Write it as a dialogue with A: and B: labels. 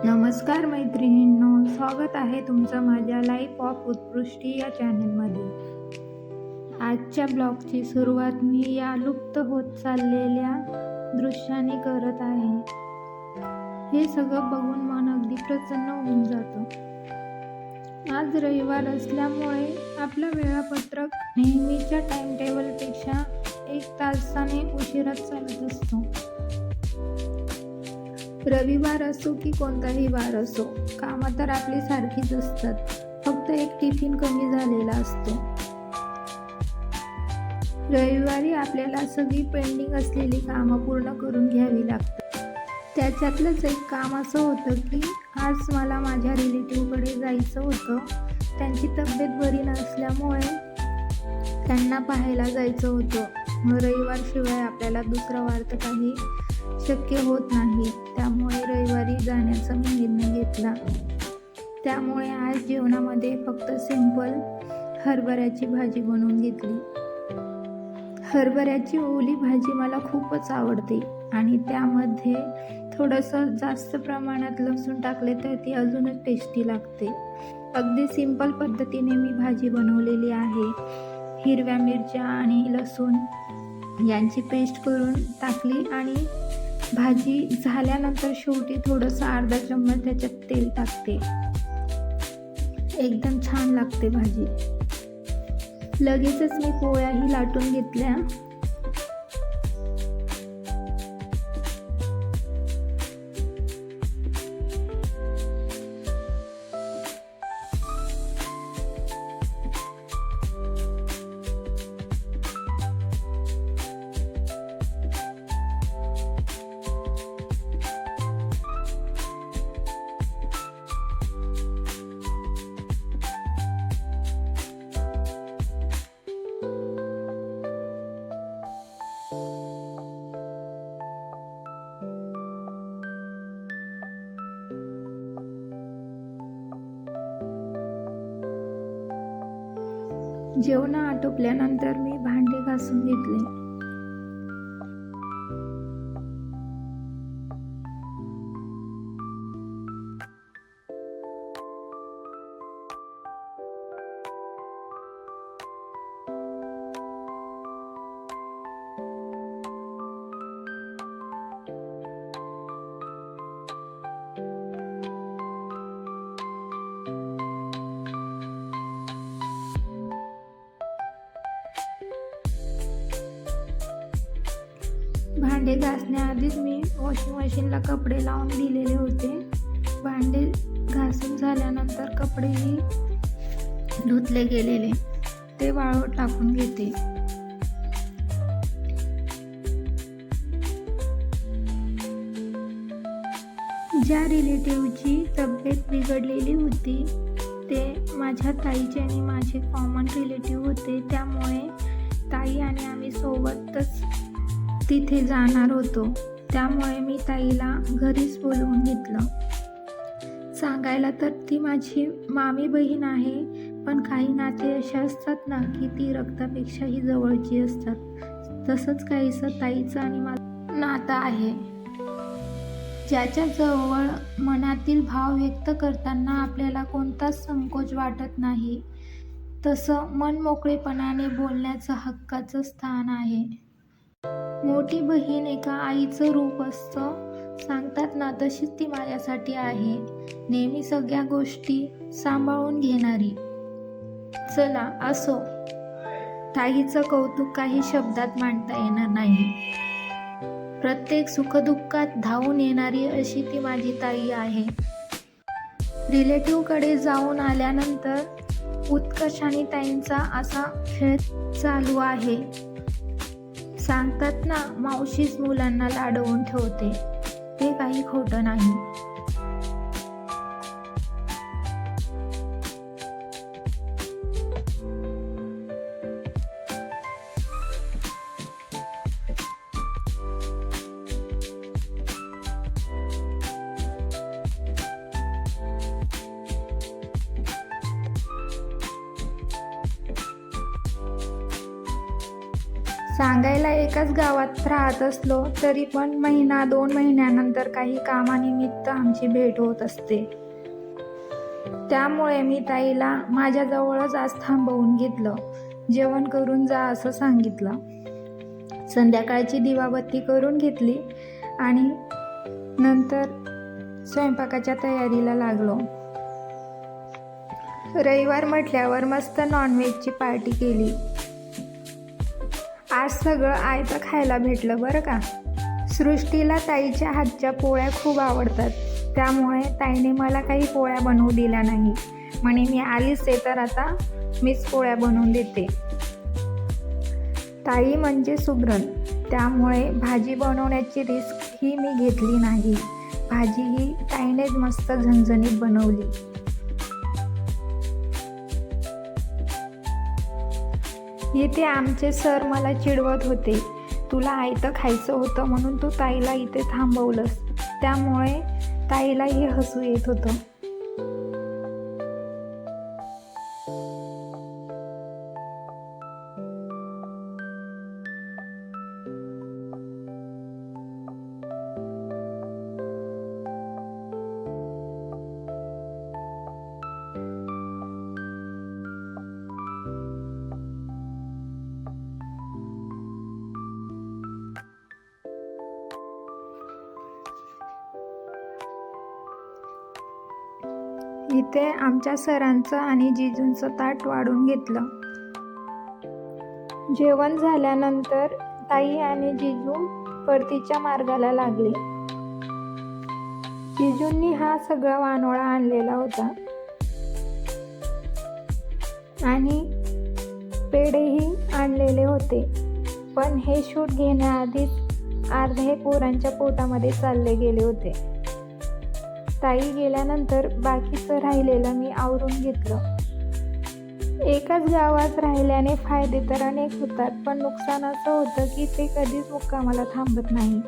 A: नमस्कार मैत्रिणींनो स्वागत आहे तुमचं माझ्या लाईफ ऑफ उत्कृष्टी या चॅनलमध्ये आजच्या ब्लॉगची सुरुवात मी या लुप्त होत चाललेल्या दृश्याने करत आहे. हे सगळं बघून मन अगदी प्रसन्न होऊन जातं. आज रविवार असल्यामुळे आपलं वेळापत्रक नेहमीच्या टाइम टेबलपेक्षा एक तासाने उशिरात चालत असतो. रविवार असो की कोणताही वार असो कामं तर आपली सारखीच असतात. फक्त एक टिफिन कमी झालेला असतो. रविवारी आपल्याला सगळी पेंडिंग असलेली कामं पूर्ण करून घ्यावी लागतात. त्याच्यातलंच एक काम असं होतं की आज मला माझ्या रिलेटिव्हकडे जायचं होतं. त्यांची तब्येत बरी नसल्यामुळे त्यांना पाहायला जायचं होतं. मग रविवारशिवाय आपल्याला दुसरा वार तर काही शक्य होत नाही. त्यामुळे रविवारी जाण्याचा मी निर्णय घेतला. त्यामुळे आज जेवणामध्ये फक्त सिंपल हरभऱ्याची भाजी बनवून घेतली. हरभऱ्याची ओली भाजी मला खूपच आवडते आणि त्यामध्ये थोडंसं जास्त प्रमाणात लसूण टाकले तर ती अजूनच टेस्टी लागते. अगदी सिंपल पद्धतीने मी भाजी बनवलेली आहे. हिरव्या मिरच्या आणि लसूण यांची पेस्ट करून टाकली आणि भाजी झाल्यानंतर शेवटी थोडंसं अर्धा चम्मच त्याच्यात तेल टाकते. एकदम छान लागते भाजी. लगेचच मी पोळ्याही लाटून घेतल्या. जेवण आटोपल्यानंतर मी भांडे घासून घेतले. भांडे घासण्याआधीच मी वॉशिंग मशीनला कपडे लावून दिलेले होते. भांडे घासून झाल्यानंतर कपडेही धुतले गेलेले. ते वाळू टाकून घेते. ज्या रिलेटिव्हची तब्येत बिघडलेली होती ते माझ्या ताईचे आणि माझे कॉमन रिलेटिव्ह होते. त्यामुळे ताई आणि आम्ही सोबतच तिथे जाणार होतो. त्यामुळे मी ताईला घरीच बोलवून घेतलं. सांगायला तर ती माझी मामी बहीण आहे पण काही नाते असे असतात ना की ती रक्तापेक्षाही जवळची असतात. तसंच काहीसं ताईचं आणि माझं नातं आहे. ज्याच्या जवळ मनातील भाव व्यक्त करताना आपल्याला कोणताच संकोच वाटत नाही. तसं मन मोकळेपणाने बोलण्याचं हक्काचं स्थान आहे. मोठी बहीण एका आईचं रूप असतं. सांगतात ना तशीच ती माझ्यासाठी आहे. नेहमी सगळ्या गोष्टी सांभाळून घेणारी. चला असो. ताईचं कौतुक काही शब्दात मांडता येणार नाही. प्रत्येक सुखदुःखात धावून येणारी अशी ती माझी ताई आहे. रिलेटिव्हकडे जाऊन आल्यानंतर उत्कर्ष आणि ताईंचा असा खेळ चालू आहे. सांगतात ना मावशीच मुलांना लाडवून ठेवते. ते काही खोटं नाही. सांगायला एकाच गावात राहत असलो तरी पण महिना दोन महिन्यानंतर काही कामानिमित्त आमची भेट होत असते. त्यामुळे मी ताईला माझ्याजवळच आज थांबवून घेतलं. जेवण करून जा असं सांगितलं. संध्याकाळची दिवाबत्ती करून घेतली आणि नंतर स्वयंपाकाच्या तयारीला लागलो. रविवार म्हटल्यावर मस्त नॉनव्हेजची पार्टी केली. आज सगळं आयतं खायला भेटलं बरं का? सृष्टीला ताईच्या हातच्या पोळ्या खूप आवडतात. त्यामुळे ताईने मला काही पोळ्या बनवू दिल्या नाही. म्हणे मी आलीच आहे तर आता मीच पोळ्या बनवून देते. ताई म्हणजे सुग्रण. त्यामुळे भाजी बनवण्याची रिस्क ही मी घेतली नाही. भाजी ही ताईनेच मस्त झणझणीत बनवली. येथे आमचे सर मला चिडवत होते. तुला आयतं खायचं होतं म्हणून तू ताईला इथे थांबवलंस. त्यामुळे ताईलाही हसू येत होतं. इथे आमच्या सरांचं आणि जिजूंचं ताट वाढून घेतलं. जेवण झाल्यानंतर ताई आणि जिजू परतीच्या मार्गाला लागले. जिजूंनी हा सगळा वानोळा आणलेला होता. आणि पेढेही आणलेले होते. पण हे शूट घेण्याआधीच अर्धे पोरांच्या पोटामध्ये चालले गेले होते. ताई गेल्यानंतर बाकीचं राहिलेलं मी आवरून घेतलं. एकाच गावात राहिल्याने फायदे तर अनेक होतात पण नुकसान असं होतं की ते कधीच मुक्कामाला थांबत नाही.